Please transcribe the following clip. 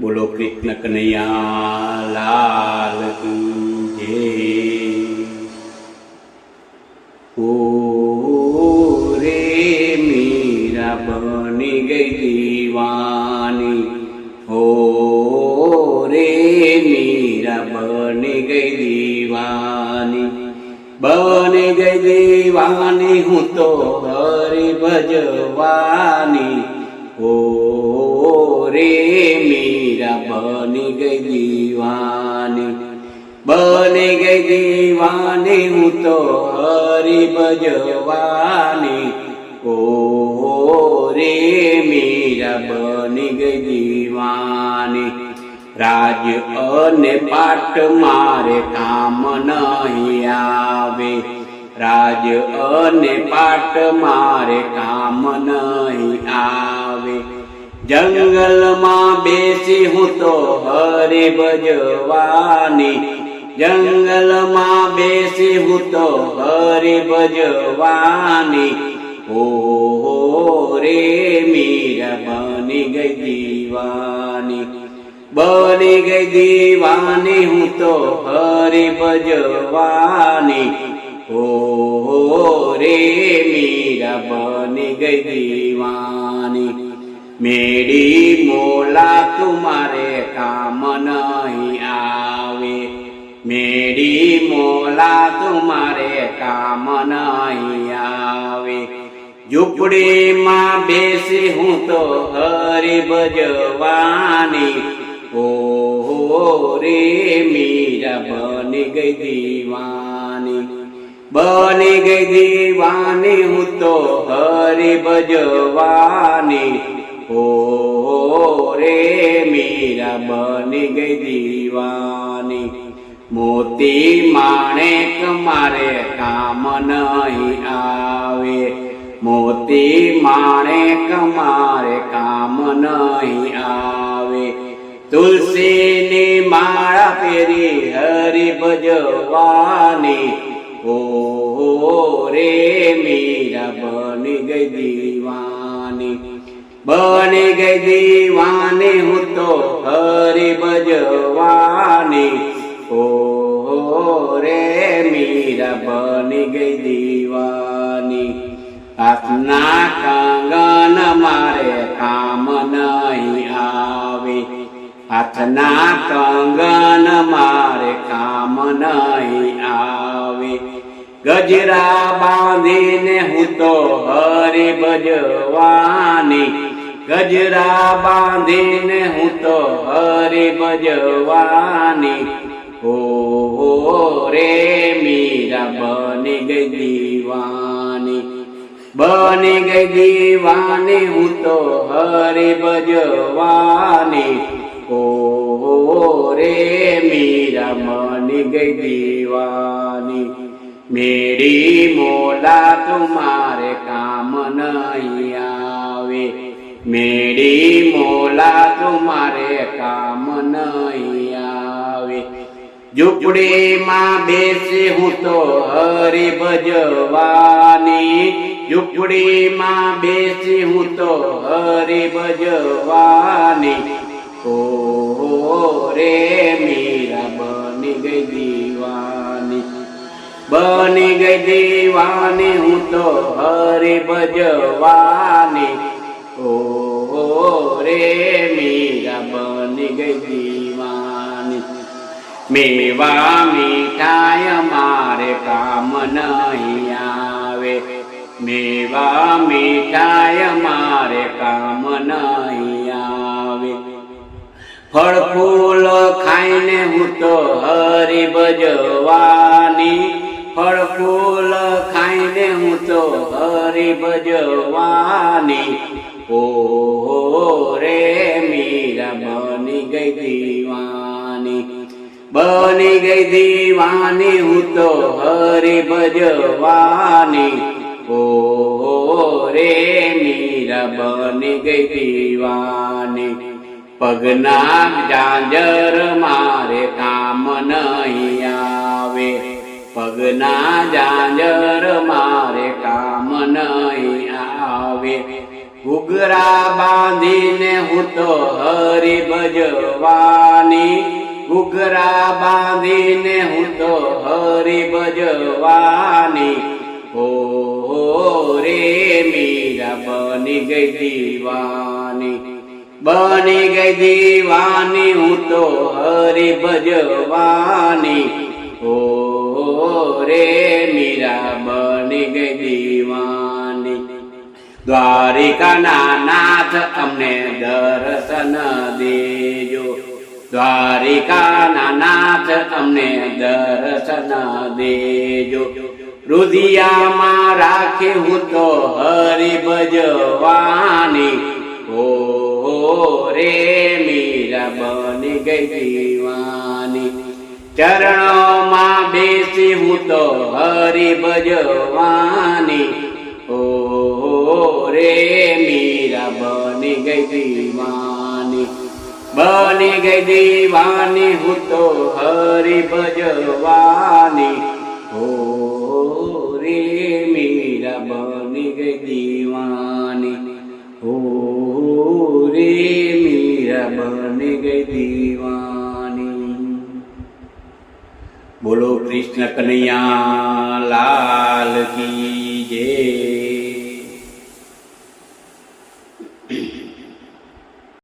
બોલો કૃષ્ણ કનૈયા લાલ જે ઓ રે મીરા બની ગઈ દીવાની. હો રે મીરા બની ગઈ દીવાની. બની ગઈ દીવાની હું તો હરી ભજવાની. ઓ રે મીરા બની ગઈ દીવાની, બની ગઈ દીવાની હું તો હરી ભજવાની. ઓ રે મીરા બની ગઈ દીવાની રાજ અને પાટ મારે કામ નહીં આવે. રાજ અને પાટ મારે કામ નહીં આવે. જંગલમાં બેસી હું તો હરે ભજવાની. જંગલમાં બેસી હું તો હરે ભજવાની. ઓ રે મીરા બની ગઈ દીવાની. બની ગઈ દીવાની હું તો હરે ભજવાની. ઓ રે મીરા બની ગઈ દીવાની મેડી મોલા તુમારે કામ નહીં આવે. મેડી મોલા તુમારે કામ નહીં આવે. ઝૂંપડીમાં બેસી હું તો હરી ભજવાની ઓ રે મીરા બની ગઈ દીવાની. બની ગઈ દીવાની હું તો હરી ભજવાની ઓ રે મીરા બની ગઈ દીવાની. મોતી માણેક મારે કામ નહીં આવે. મોતી માણેક મારે કામ નહીં આવે. તુલસીની માળા પેરી હરી ભજવાની. ઓ રે મીરા બની ગઈ દીવાની. બની ગઈ દીવાની હું તો હરી ભજવાની. ઓ રે મીરા, બની ગઈ દીવાની. હાથના કંગન મારે કામ નહીં આવે. હાથના કંગન મારે કામ નહીં આવે. ગજરા બાંધીને હું તો હરી ભજવાની. ગજરા બાંધીને હું તો હરી ભજવાની. ઓ રે મીરા, બની ગઈ દીવાની. બની ગઈ દીવાની, હું તો હરી ભજવાની. ઓ રે મીરા, બની ગઈ દીવાની. મેરી મોલા તુમારે કામ નહીં. મેરી મોલા તુમારે કામ નહીં આવે. ઝૂંપડીમાં બેસી હું તો હરી ભજવાની. ઝૂંપડીમાં બેસી હું તો હરી ભજવાની. ઓ રે મીરા બની ગઈ દીવાની. બની ગઈ દીવાની હું તો હરી ભજવાની. ઓ રે મીરા બની ગઈ દીવાની. મેવા મીઠાય મારે કામ નહીં આવે. મેવા મીઠાય મારે કામ નહીં આવે. ફળ ફૂલ ખાઈને હું તો હરી ભજવાની. ફળ ફૂલ ખાઈને હું તો હરી ભજવાની. દીવાની હું તો હરી ભજવાની. ઓ રે મીરા બની ગઈ દીવાની. પગના જાંજર મારે કામ નહીં આવે. પગના જાંજર મારે કામ નહીં આવે. ઘુઘરા બાંધીને હું તો હરી ભજવાની. ઘૂઘરા બાંધીને હું તો હરી ભજવાની. હો રે મીરા, બની ગઈ દીવાની. બની ગઈ દીવાની, હું તો હરી ભજવાની. ઓ રે મીરા, બની ગઈ દીવાની. દ્વારિકાના નાથ અમને દર્શન દેજો. દ્વારિકાના નાથ અમને દર્શન દેજો. રુધિયામાં રાખે હું તો હરિ ભજવાની. ઓ રે મીરા બની ગઈ દીવાની. ચરણોમાં બેસી હું તો હરિ ભજવાની. ઓ રે મીરા બની ગઈ દીવાની બની ગઈ દીવાની હું તો હરી ભજવાની. હો રે મીરા બની ગઈ દીવાની. હો રે મીરા બની ગઈ દીવાની. બોલો કૃષ્ણ કનૈયા, લાલ કી જય.